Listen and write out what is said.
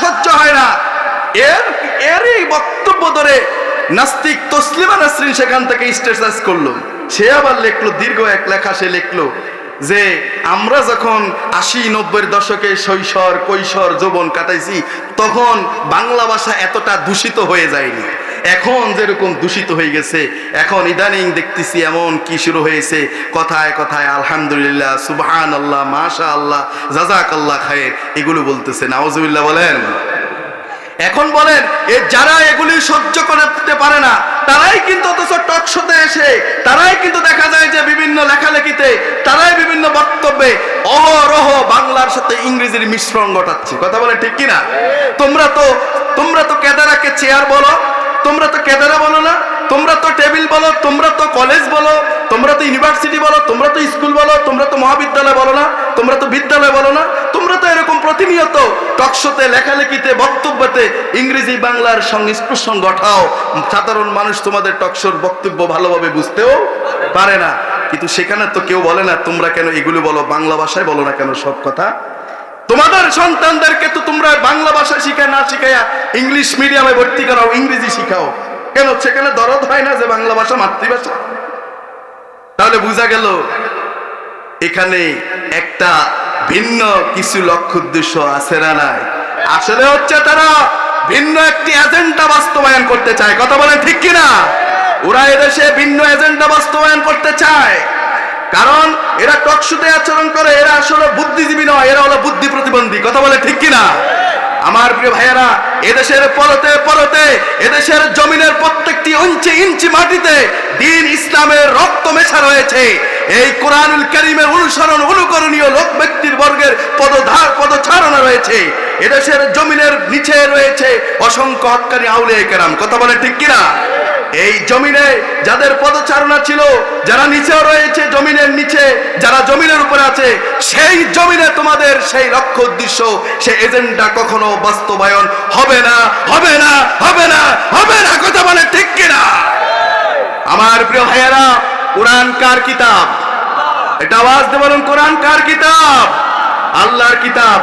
সহ্য হয় না। এর, এরই বক্তব্য ধরে নাস্তিক তসলিমা নাসরিন সেখান থেকে স্টেটাস করল। সে আবার লিখলো, দীর্ঘ এক লেখা সে লিখলো যে, আমরা যখন আশি নব্বইয়ের দশকে শৈশর কৈশর, যৌবন কাটাইছি, তখন বাংলা ভাষা এতটা দূষিত হয়ে যায়নি। এখন যেরকম দূষিত হয়ে গেছে, এখন ইদানিং দেখতেছি এমন কি শুরু হয়েছে। কথায় কথায় আলহামদুলিল্লাহ সুবহান আল্লাহ মাশা আল্লাহ জাজাক আল্লাহ খায়ের, এগুলো বলতেছে নাওজুবিল্লাহ বলেন। এখন বলেন, এ যারা এগুলি সহ্য করতে পারে না, তারাই কিন্তু অথচ টক শোতে এসে, তারাই কিন্তু দেখা যায় যে বিভিন্ন লেখালেখিতে, তারাই বিভিন্ন বক্তব্যে অহরহ বাংলার সাথে ইংরেজির মিশ্রণ ঘটাচ্ছে। কথা বলে ঠিক কিনা? তোমরা তো তোমরা তো কেদারাকে চেয়ার বলো তোমরা তো কেদারা বলো না, তোমরা তো টেবিল বলো, তোমরা তো কলেজ বলো, তোমরা তো ইউনিভার্সিটি বলো, তোমরা তো স্কুল বলো, তোমরা তো মহাবিদ্যালয় বলো না, তোমরা তো বিদ্যালয় বলো না, তোমরা তো এরকম প্রতিনিয়ত টকশোতে লেখালেখিতে, বক্তব্যতে ইংরেজি, বাংলার সংস্পর্শন ঘটাও সাধারণ মানুষ তোমাদের টকশোর বক্তব্য ভালোভাবে বুঝতেও পারে না। কিন্তু সেখানে তো কেউ বলে না, তোমরা কেন এগুলো বলো, বাংলা ভাষায় বলো না কেন সব কথা? তোমাদের সন্তানদেরকে তো তোমরা বাংলা ভাষা শিখায়, না শিখাইয়া ইংলিশ মিডিয়ামে ভর্তি করাও, ইংরেজি শিখাও। কেন সেখানে দরদ হয় না যে বাংলা ভাষা মাতৃভাষা? তাহলে বোঝা গেল, এখানে একটা ভিন্ন কিছু লক্ষ্য উদ্দেশ্য আছে না নাই? আসলে হচ্ছে তারা ভিন্ন একটি এজেন্ডা বাস্তবায়ন করতে চায়। কথা বলেন ঠিক কিনা? ওরা এদেশে ভিন্ন এজেন্ডা বাস্তবায়ন করতে চায়। কারণ এরা টকশুতে আচরণ করে, এরা আসলে বুদ্ধিজীবী নয়, এরা প্রতিবন্ধী কথা বলে ঠিক কিনা? আমার প্রিয় ভাইয়েরা, এদেশের পরতে পরতে এদেশের জমিনের প্রত্যেকটি ইঞ্চি ইঞ্চি মাটিতে দিন ইসলামের রক্ত মেশা রয়েছে। এই কোরআনুল করিমের অনুসরণ, অনুকরণীয় লোক ব্যক্তির বর্গের পদধার, পদচারণা রয়েছে। এদেশের জমিনের নিচে রয়েছে অসংখ্য হকারী আউলে কেরাম কথা বলে ঠিক কিনা? এই জমিনে যাদের পদচারণা ছিল, যারা নিচেও রয়েছে জমিনের নিচে, যারা জমিনের উপরে আছে, সেই জমিনে তোমাদের সেই লক্ষ্য উদ্দেশ্য সেই এজেন্ডা কখনো বাস্তবায়ন হবে না হবে না হবে না হবে না, কথা বলে ঠিক কিনা? আমার প্রিয় ভাইয়েরা, কোরআন কার কিতাব? এটা আওয়াজ দিয়ে বলুন, কোরআন কার কিতাব? আল্লাহর কিতাব।